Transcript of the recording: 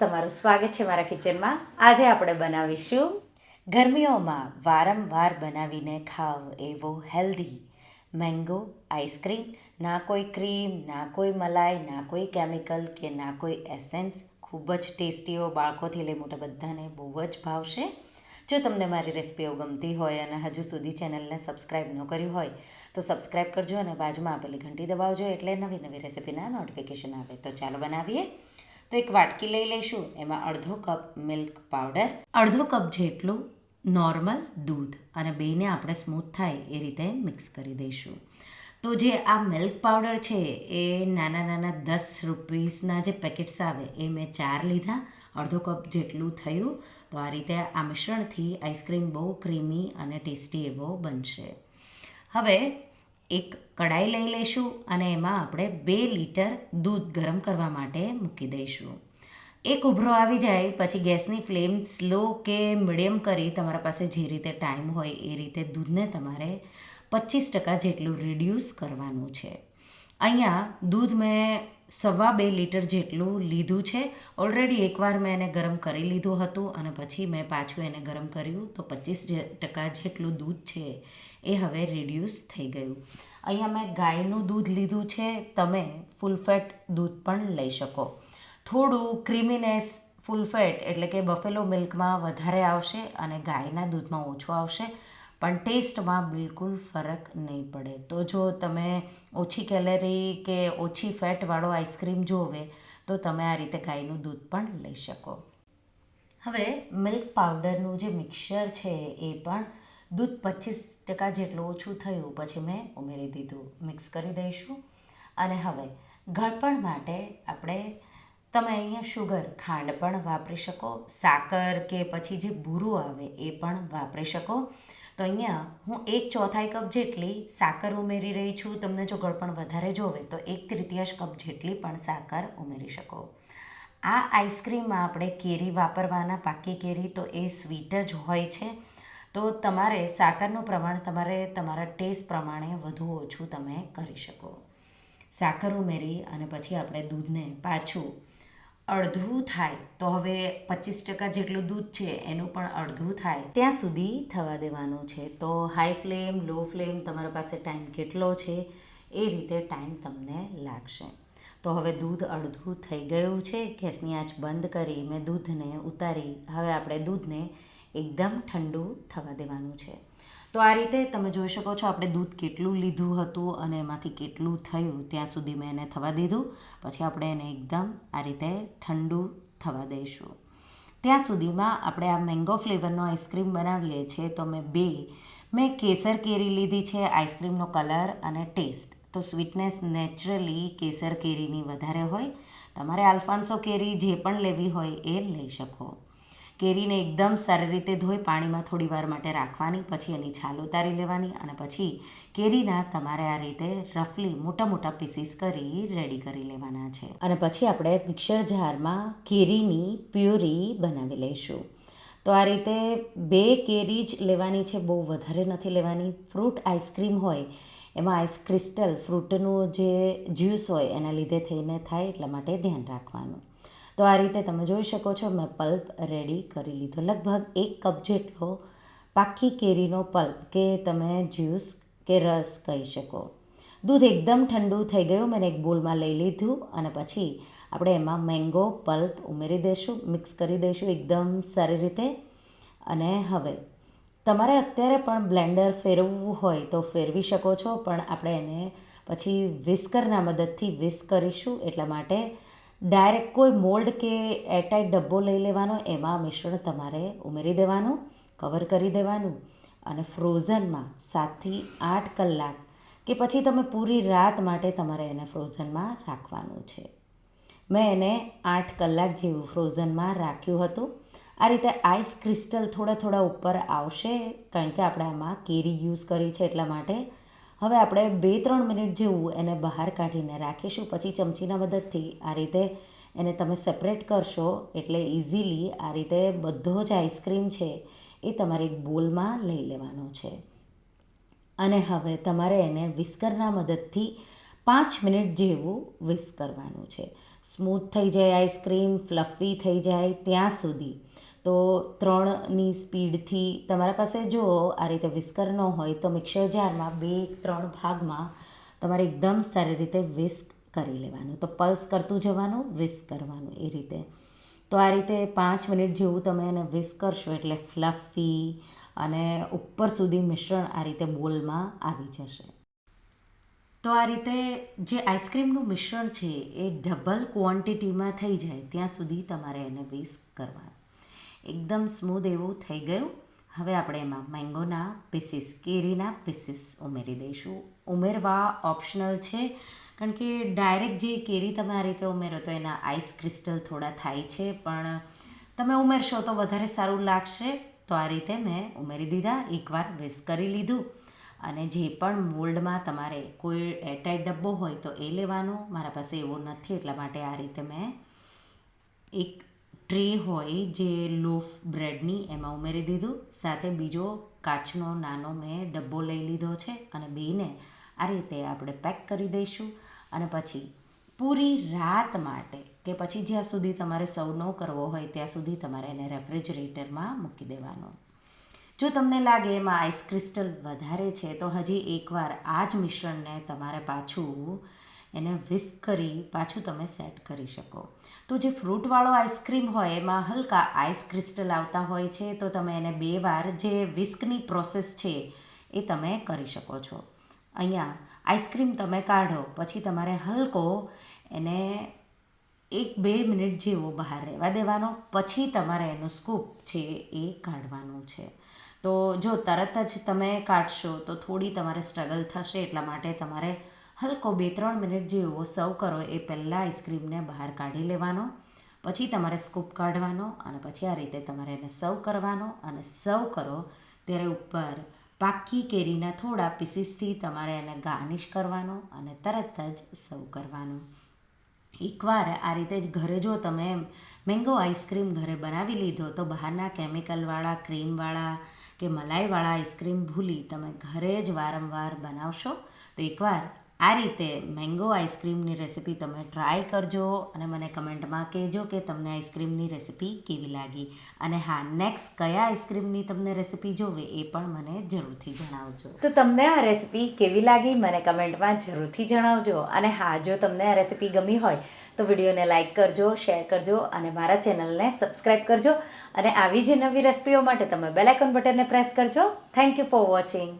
તમારું સ્વાગત છે મારા કિચનમાં. આજે આપણે બનાવીશું ગરમીઓમાં વારંવાર બનાવીને ખાવ એવો હેલ્ધી મેંગો આઈસ્ક્રીમ ના કોઈ ક્રીમ ના કોઈ મલાઈ, ના કોઈ કેમિકલ કે ના કોઈ એસેન્સ ખૂબ જ ટેસ્ટીઓ બાળકોથી લઈ મોટા બધાને બહુ જ ભાવશે. જો તમને મારી રેસીપીઓ ગમતી હોય અને હજુ સુધી ચેનલને સબસ્ક્રાઈબ ન કર્યું હોય, તો સબસ્ક્રાઈબ કરજો અને બાજુમાં આપેલી ઘંટી દબાવજો એટલે નવી નવી રેસીપીના નોટિફિકેશન આવે. તો ચાલો બનાવીએ. તો એક વાટકી લઈ લઈશું. એમાં અડધો કપ મિલ્ક પાવડર અડધો કપ જેટલું નોર્મલ દૂધ અને બેને આપણે સ્મૂથ થાય એ રીતે મિક્સ કરી દઈશું. તો જે આ મિલ્ક પાવડર છે એ નાના નાના દસ રૂપીસના જે પેકેટ્સ આવે એ મેં ચાર લીધા. અડધો કપ જેટલું થયું તો આ રીતે આ મિશ્રણથી આઈસ્ક્રીમ બહુ ક્રીમી અને ટેસ્ટી એવો બનશે. હવે એક કડાઈ લઈ લઈશું અને એમાં આપણે બે લીટર દૂધ ગરમ કરવા માટે મૂકી દઈશું. એક ઉભરો આવી જાય, પછી ગેસની ફ્લેમ સ્લો કે મીડિયમ કરી તમારા પાસે જે રીતે ટાઈમ હોય એ રીતે દૂધને તમારે પચીસ ટકા જેટલું રિડ્યુસ કરવાનું છે. અહીંયા દૂધ મેં સવા બે લીટર જેટલું લીધું છે. ઓલરેડી એકવાર મેં એને ગરમ કરી લીધું હતું અને પછી મેં પાછું એને ગરમ કર્યું તો પચીસ ટકા જેટલું દૂધ છે એ હવે રિડ્યુસ થઈ ગયું. અહીંયા મેં ગાયનું દૂધ લીધું છે. તમે ફૂલ ફેટ દૂધ પણ લઈ શકો. થોડું ક્રીમીનેસ ફૂલ ફેટ એટલે કે બફેલો મિલ્કમાં વધારે આવશે અને ગાયના દૂધમાં ઓછું આવશે. પણ ટેસ્ટમાં બિલકુલ ફરક નહીં પડે. તો જો તમે ઓછી કેલેરી કે ઓછી ફેટવાળો આઈસ્ક્રીમ જોવે, તો તમે આ રીતે ગાયનું દૂધ પણ લઈ શકો. હવે મિલ્ક પાવડરનું જે મિક્સર છે, એ પણ દૂધ પચીસ ટકા જેટલું ઓછું થયું, પછી મેં ઉમેરી દીધું. મિક્સ કરી દઈશું. અને હવે ગળપણ માટે આપણે, તમે અહીંયા શુગર ખાંડ પણ વાપરી શકો, સાકર કે પછી જે ભૂરું આવે, એ પણ વાપરી શકો. તો અહીંયા હું એક ચોથાઈ કપ જેટલી સાકર ઉમેરી રહી છું. તમને જો ગળપણ વધારે જોવે તો એક તૃતીયાંશ કપ જેટલી પણ સાકર ઉમેરી શકો. આ આઈસ્ક્રીમમાં આપણે કેરી વાપરવાના પાકી કેરી તો એ સ્વીટ જ હોય છે. તો તમારે સાકરનું પ્રમાણ તમારે તમારા ટેસ્ટ પ્રમાણે વધુ ઓછું તમે કરી શકો. સાકર ઉમેરી અને પછી આપણે દૂધને પાછું અડધું થાય. તો હવે પચીસ ટકા જેટલું દૂધ છે, એનું પણ અડધું થાય. ત્યાં સુધી થવા દેવાનું છે. તો હાઈ ફ્લેમ લો ફ્લેમ તમારા પાસે ટાઈમ કેટલો છે? એ રીતે ટાઈમ તમને લાગશે. તો હવે દૂધ અડધું થઈ ગયું છે. ગેસની આંચ બંધ કરી મેં દૂધને ઉતારી. હવે આપણે દૂધને એકદમ ઠંડુ થવા દેવાનું છે. તો આ રીતે તમે જોઈ શકો છો આપણે દૂધ કેટલું લીધું હતું અને એમાંથી કેટલું થયું ત્યાં સુધી મેં એને થવા દીધું. પછી આપણે એને એકદમ આ રીતે ઠંડુ થવા દઈશું. ત્યાં સુધીમાં આપણે આ મેંગો ફ્લેવરનો આઈસ્ક્રીમ બનાવીએ છીએ તો મેં બે, મેં કેસર કેરી લીધી છે, આઈસ્ક્રીમનો કલર અને ટેસ્ટ. તો સ્વીટનેસ નેચરલી કેસર કેરીની વધારે હોય. તમારે આલ્ફાન્સો કેરી જે પણ લેવી હોય એ લઈ શકો. કેરીને એકદમ સારી રીતે ધોઈ પાણીમાં થોડી વાર માટે રાખવાની, પછી એની છાલ ઉતારી લેવાની અને પછી કેરીના તમારે આ રીતે રફલી મોટા મોટા પીસીસ કરી રેડી કરી લેવાના છે. અને પછી આપણે મિક્સર જારમાં કેરીની પ્યુરી બનાવી લઈશું. તો આ રીતે બે કેરી જ લેવાની છે, બહુ વધારે નથી લેવાની. ફ્રૂટ આઈસ્ક્રીમ હોય, એમાં આઈસ ક્રિસ્ટલ ફ્રૂટનું જે જ્યુસ હોય, એના લીધે થઈને થાય, એટલા માટે ધ્યાન રાખવાનું. તો આ રીતે તમે જોઈ શકો છો, મેં પલ્પ રેડી કરી લીધો. લગભગ એક કપ જેટલો પાકી કેરીનો પલ્પ કે તમે જ્યુસ કે રસ કહી શકો. દૂધ એકદમ ઠંડુ થઈ ગયું, મેં એક બોલમાં લઈ લીધું અને પછી આપણે એમાં મેંગો પલ્પ ઉમેરી દઈશું મિક્સ કરી દઈશું એકદમ સારી રીતે. અને હવે, તમારે અત્યારે પણ બ્લેન્ડર ફેરવવું હોય તો ફેરવી શકો છો, પણ આપણે એને પછી વિસ્કરના મદદથી વિસ્ક કરીશું, એટલા માટે ડાયરેક્ટ કોઈ મોલ્ડ કે એરટાઈટ ડબ્બો લઈ લેવાનો, એમાં મિશ્રણ તમારે ઉમેરી દેવાનું કવર કરી દેવાનું અને ફ્રોઝનમાં સાતથી આઠ કલાક કે પછી તમે પૂરી રાત માટે તમારે એને ફ્રોઝનમાં રાખવાનું છે. મેં એને આઠ કલાક જેવું ફ્રોઝનમાં રાખ્યું હતું. આ રીતે આઈસ ક્રિસ્ટલ થોડા થોડા ઉપર આવશે, કારણ કે આપણે આમાં કેરી યુઝ કરી છે એટલા માટે હવે આપણે બે ત્રણ મિનિટ જેવું એને બહાર કાઢીને રાખીશું. પછી ચમચીના મદદથી આ રીતે એને તમે સેપરેટ કરશો એટલે ઇઝીલી આ રીતે બધો જ આઈસ્ક્રીમ છે એ તમારે એક બોલમાં લઈ લેવાનો છે. અને હવે તમારે એને વિસ્કરના મદદથી પાંચ મિનિટ જેવું વિસ્ક કરવાનું છે. સ્મૂથ થઈ જાય આઈસ્ક્રીમ ફ્લફી થઈ જાય ત્યાં સુધી. તો ત્રણની સ્પીડથી તમારા પાસે જો આ રીતે વિસ્કર ન હોય તો મિક્સર જારમાં બે, ત્રણ ભાગમાં તમારે એકદમ સારી રીતે વિસ્ક કરી લેવાનું. તો પલ્સ કરતું જવાનું વિસ્ક કરવાનું એ રીતે. તો આ રીતે પાંચ મિનિટ જેવું તમે એને વિસ્ક કરશો એટલે ફ્લફી અને ઉપર સુધી મિશ્રણ આ રીતે બોલમાં આવી જશે. તો આ રીતે જે આઈસ્ક્રીમનું મિશ્રણ છે એ ડબલ ક્વોન્ટિટીમાં થઈ જાય ત્યાં સુધી તમારે એને વિસ્ક કરવાનું. એકદમ સ્મૂધ એવું થઈ ગયું. હવે આપણે એમાં મેંગોના પીસીસ કેરીના પીસીસ ઉમેરી દઈશું. ઉમેરવા ઓપ્શનલ છે, કારણ કે ડાયરેક્ટ જે કેરી તમે આ રીતે ઉમેરો તો એના આઈસ ક્રિસ્ટલ થોડા થાય છે, પણ તમે ઉમેરશો તો વધારે સારું લાગશે. તો આ રીતે મેં ઉમેરી દીધા, એકવાર વેસ્ટ કરી લીધું. અને જે પણ મોલ્ડમાં તમારે કોઈ એરટાઈટ ડબ્બો હોય તો એ લેવાનો. મારા પાસે એવો નથી, એટલા માટે આ રીતે મેં એક ટ્રે હોય જે લોફ બ્રેડની એમાં ઉમેરી દીધું. સાથે બીજો કાચનો નાનો મેં ડબ્બો લઈ લીધો છે અને બેને આ રીતે આપણે પેક કરી દઈશું. અને પછી પૂરી રાત માટે કે પછી જ્યાં સુધી તમારે સર્વ ન કરવો હોય ત્યાં સુધી તમારે એને રેફ્રિજરેટરમાં મૂકી દેવાનો. જો તમને લાગે એમાં આઈસ ક્રિસ્ટલ વધારે છે, તો હજી એકવાર આ જ મિશ્રણને તમારે પાછું એને વિસ્ક કરી પાછું તમે સેટ કરી શકો. તો જે ફ્રૂટવાળો આઈસ્ક્રીમ હોય, એમાં હલકા આઈસ ક્રિસ્ટલ આવતા હોય છે, તો તમે એને બે વાર જે વિસ્કની પ્રોસેસ છે, એ તમે કરી શકો છો. અહીંયા આઈસ્ક્રીમ તમે કાઢો, પછી તમારે હલકો એને એક બે મિનિટ જેવો બહાર રહેવા દેવાનો, પછી તમારે એનું સ્કૂપ છે એ કાઢવાનું છે. તો જો તરત જ તમે કાઢશો, તો થોડી તમારે સ્ટ્રગલ થશે, એટલા માટે તમારે હલકો બે ત્રણ મિનિટ જેવો સર્વ કરો એ પહેલાં આઈસ્ક્રીમને બહાર કાઢી લેવાનો, પછી તમારે સ્કૂપ કાઢવાનો અને પછી આ રીતે તમારે એને સર્વ કરવાનો અને સર્વ કરો ત્યારે ઉપર પાકી કેરીના થોડા પીસીસથી તમારે એને ગાર્નિશ કરવાનો અને તરત જ સર્વ કરવાનો. એકવાર આ રીતે જ ઘરે જો તમે મેંગો આઈસ્ક્રીમ ઘરે બનાવી લીધો તો બહારના કેમિકલવાળા, ક્રીમવાળા કે મલાઈવાળા આઈસ્ક્રીમ ભૂલી તમે ઘરે જ વારંવાર બનાવશો. તો એકવાર આ રીતે મેંગો આઈસ્ક્રીમની રેસિપી તમે ટ્રાય કરજો અને મને કમેન્ટમાં કહેજો કે તમને આઈસ્ક્રીમની રેસિપી કેવી લાગી. અને હા નેક્સ્ટ કયા આઈસ્ક્રીમની તમને રેસિપી જોવે એ પણ મને જરૂરથી જણાવજો. તો તમને આ રેસિપી કેવી લાગી મને કમેન્ટમાં જરૂરથી જણાવજો. અને હા, જો તમને આ રેસિપી ગમી હોય તો વિડીયોને લાઇક કરજો શેર કરજો અને મારા ચેનલને સબસ્ક્રાઈબ કરજો. અને આવી જ નવી રેસિપીઓ માટે તમે બેલાઇકન બટનને પ્રેસ કરજો. Thank you for watching